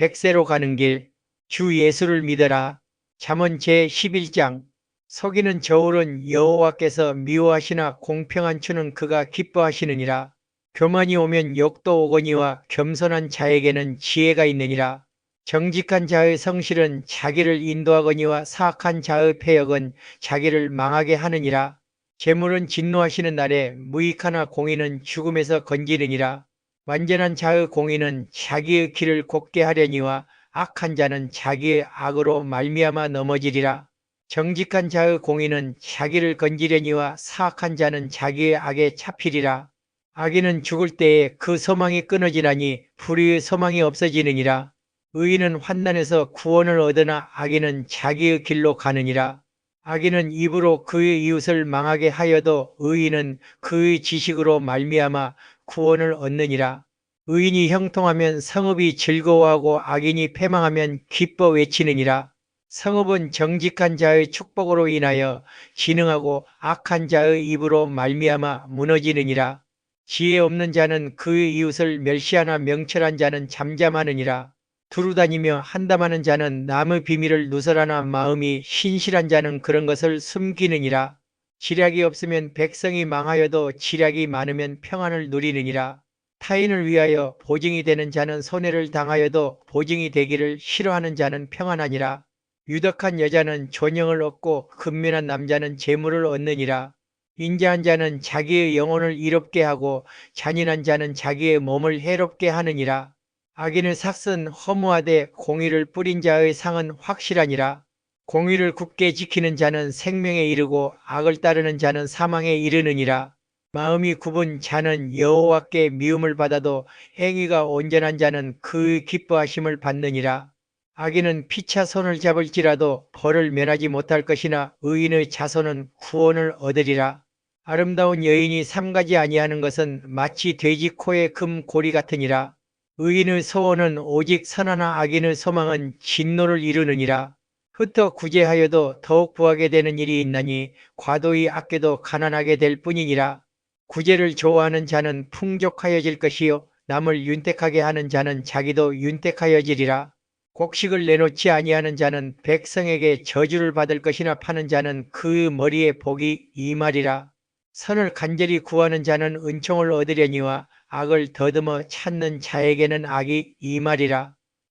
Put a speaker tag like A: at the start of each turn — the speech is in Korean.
A: 백세로 가는 길, 주 예수를 믿어라. 잠언 제11장 속이는 저울은 여호와께서 미워하시나 공평한 추는 그가 기뻐하시느니라. 교만이 오면 욕도 오거니와 겸손한 자에게는 지혜가 있느니라. 정직한 자의 성실은 자기를 인도하거니와 사악한 자의 패역은 자기를 망하게 하느니라. 재물은 진노하시는 날에 무익하나 공의는 죽음에서 건지느니라. 완전한 자의 공의는 자기의 길을 곱게 하려니와 악한 자는 자기의 악으로 말미암아 넘어지리라. 정직한 자의 공의는 자기를 건지려니와 사악한 자는 자기의 악에 잡히리라. 악인은 죽을 때에 그 소망이 끊어지나니 불의의 소망이 없어지느니라. 의인은 환난에서 구원을 얻으나 악인은 자기의 길로 가느니라. 악인은 입으로 그의 이웃을 망하게 하여도 의인은 그의 지식으로 말미암아 구원을 얻느니라. 의인이 형통하면 성읍이 즐거워하고 악인이 패망하면 기뻐 외치느니라. 성읍은 정직한 자의 축복으로 인하여 진흥하고 악한 자의 입으로 말미암아 무너지느니라. 지혜 없는 자는 그의 이웃을 멸시하나 명철한 자는 잠잠하느니라. 두루다니며 한담하는 자는 남의 비밀을 누설하나 마음이 신실한 자는 그런 것을 숨기느니라. 지략이 없으면 백성이 망하여도 지략이 많으면 평안을 누리느니라. 타인을 위하여 보증이 되는 자는 손해를 당하여도 보증이 되기를 싫어하는 자는 평안하니라. 유덕한 여자는 존영을 얻고 근면한 남자는 재물을 얻느니라. 인자한 자는 자기의 영혼을 이롭게 하고 잔인한 자는 자기의 몸을 해롭게 하느니라. 악인의 삭은 허무하되 공의를 뿌린 자의 상은 확실하니라. 공의를 굳게 지키는 자는 생명에 이르고 악을 따르는 자는 사망에 이르느니라. 마음이 굽은 자는 여호와께 미움을 받아도 행위가 온전한 자는 그의 기뻐하심을 받느니라. 악인은 피차 손을 잡을지라도 벌을 면하지 못할 것이나 의인의 자손은 구원을 얻으리라. 아름다운 여인이 삼가지 아니하는 것은 마치 돼지 코의 금 고리 같으니라. 의인의 소원은 오직 선하나 악인의 소망은 진노를 이루느니라. 흩어 구제하여도 더욱 부하게 되는 일이 있나니 과도히 아껴도 가난하게 될 뿐이니라. 구제를 좋아하는 자는 풍족하여질 것이요 남을 윤택하게 하는 자는 자기도 윤택하여지리라. 곡식을 내놓지 아니하는 자는 백성에게 저주를 받을 것이나 파는 자는 그 머리에 복이 이말이라. 선을 간절히 구하는 자는 은총을 얻으려니와 악을 더듬어 찾는 자에게는 악이 이말이라.